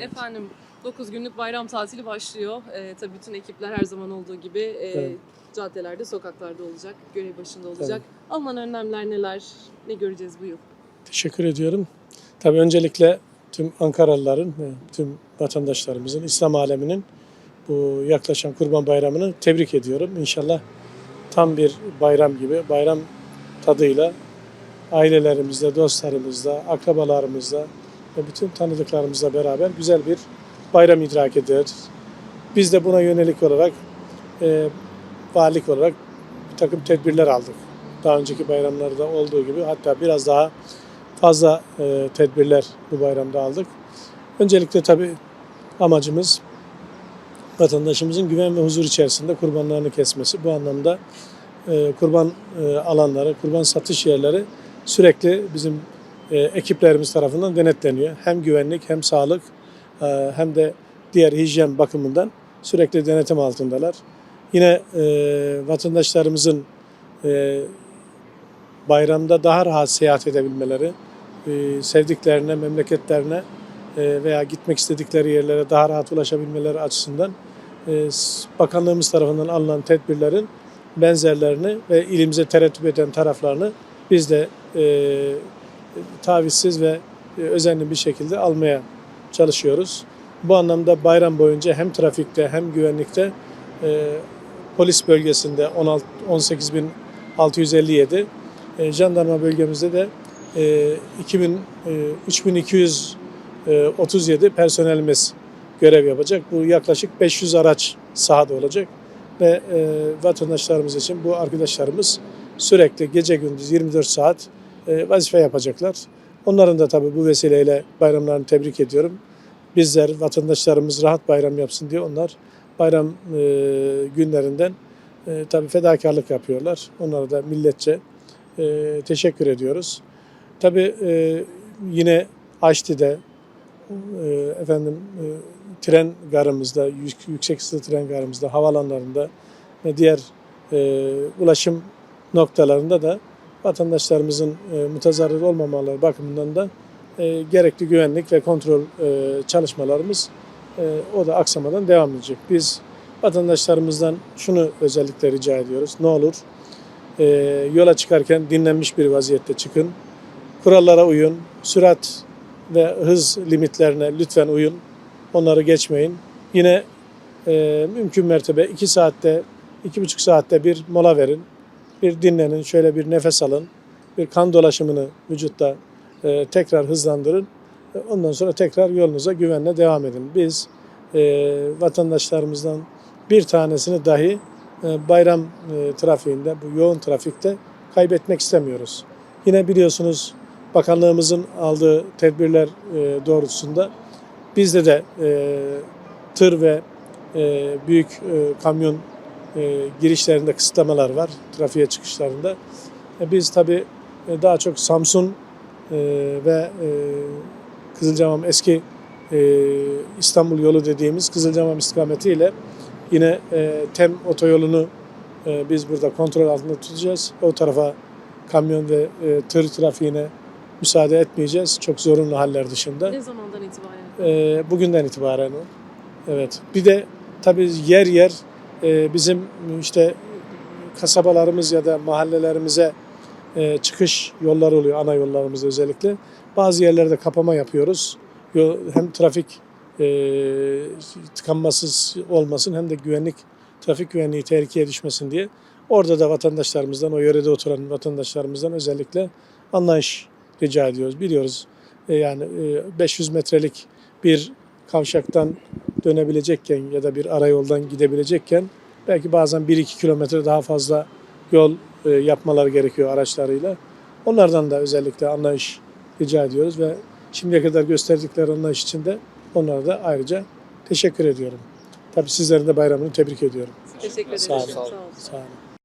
Efendim 9 günlük bayram tatili başlıyor. Ee, tabii bütün ekipler her zaman olduğu gibi e, Evet. caddelerde, sokaklarda olacak, görev başında olacak. Alınan önlemler neler, ne göreceğiz bu yıl? Teşekkür ediyorum. Tabii öncelikle tüm Ankaralıların, ve tüm vatandaşlarımızın, İslam aleminin bu yaklaşan Kurban Bayramı'nı tebrik ediyorum. İnşallah tam bir bayram gibi, bayram tadıyla ailelerimizle, dostlarımızla, akrabalarımızla ve bütün tanıdıklarımızla beraber güzel bir bayram idrak ederiz. Biz de buna yönelik olarak e, valilik olarak bir takım tedbirler aldık. Daha önceki bayramlarda olduğu gibi hatta biraz daha fazla e, tedbirler bu bayramda aldık. Öncelikle tabii amacımız vatandaşımızın güven ve huzur içerisinde kurbanlarını kesmesi. Bu anlamda e, kurban e, alanları, kurban satış yerleri sürekli bizim e, ekiplerimiz tarafından denetleniyor. Hem güvenlik hem sağlık e, hem de diğer hijyen bakımından sürekli denetim altındalar. Yine e, vatandaşlarımızın e, bayramda daha rahat seyahat edebilmeleri, e, sevdiklerine, memleketlerine e, veya gitmek istedikleri yerlere daha rahat ulaşabilmeleri açısından e, bakanlığımız tarafından alınan tedbirlerin benzerlerini ve ilimize tereddüt eden taraflarını biz de e, tavizsiz ve e, özenli bir şekilde almaya çalışıyoruz. Bu anlamda bayram boyunca hem trafikte hem güvenlikte e, polis bölgesinde 16 18.657 e, jandarma bölgemizde de e, 2000 e, 3237 personelimiz görev yapacak. Bu yaklaşık 500 araç sahada olacak ve e, vatandaşlarımız için bu arkadaşlarımız sürekli gece gündüz 24 saat e, vazife yapacaklar. Onların da tabii bu vesileyle bayramlarını tebrik ediyorum. Bizler vatandaşlarımız rahat bayram yapsın diye onlar bayram e, günlerinden e, tabii fedakarlık yapıyorlar. Onlara da milletçe e, teşekkür ediyoruz. Tabii e, yine Aşti'de e, efendim e, tren garımızda, yük- yüksek hızlı tren garımızda, havalanlarında ve diğer e, ulaşım noktalarında da vatandaşlarımızın e, mutazarrır olmamaları bakımından da e, gerekli güvenlik ve kontrol e, çalışmalarımız e, o da aksamadan devam edecek. Biz vatandaşlarımızdan şunu özellikle rica ediyoruz. Ne olur e, yola çıkarken dinlenmiş bir vaziyette çıkın. Kurallara uyun. Sürat ve hız limitlerine lütfen uyun. Onları geçmeyin. Yine e, mümkün mertebe 2 saatte, iki buçuk saatte bir mola verin. Bir dinlenin, şöyle bir nefes alın. Bir kan dolaşımını vücutta e, tekrar hızlandırın. E, Ondan sonra tekrar yolunuza güvenle devam edin. Biz e, vatandaşlarımızdan bir tanesini dahi e, bayram e, trafiğinde, bu yoğun trafikte kaybetmek istemiyoruz. Yine biliyorsunuz bakanlığımızın aldığı tedbirler e, doğrultusunda bizde de e, tır ve e, büyük e, kamyon e, girişlerinde kısıtlamalar var, trafiğe çıkışlarında. E, biz tabii e, daha çok Samsun e, ve e, Kızılcamam eski e, İstanbul yolu dediğimiz Kızılcamam istikametiyle yine e, TEM otoyolunu e, biz burada kontrol altında tutacağız. O tarafa kamyon ve e, tır trafiğine müsaade etmeyeceğiz. Çok zorunlu haller dışında. Ne zamandan itibaren? E, bugünden itibaren o. Evet. Bir de tabii yer yer bizim işte kasabalarımız ya da mahallelerimize e, çıkış yolları oluyor, ana yollarımız özellikle. Bazı yerlerde kapama yapıyoruz. Yo- Hem trafik e, tıkanmasız olmasın hem de güvenlik, trafik güvenliği tehlikeye düşmesin diye. Orada da vatandaşlarımızdan, o yörede oturan vatandaşlarımızdan özellikle anlayış rica ediyoruz. Biliyoruz e, yani e, 500 metrelik bir kavşaktan dönebilecekken ya da bir arayoldan gidebilecekken belki bazen 1-2 kilometre daha fazla yol e, yapmaları gerekiyor araçlarıyla. Onlardan da özellikle anlayış rica ediyoruz ve şimdiye kadar gösterdikleri anlayış için de onlara da ayrıca teşekkür ediyorum. Tabii sizlerin de bayramını tebrik ediyorum. Teşekkür ederim. Sağ olun. Sağ olun. Sağ olun.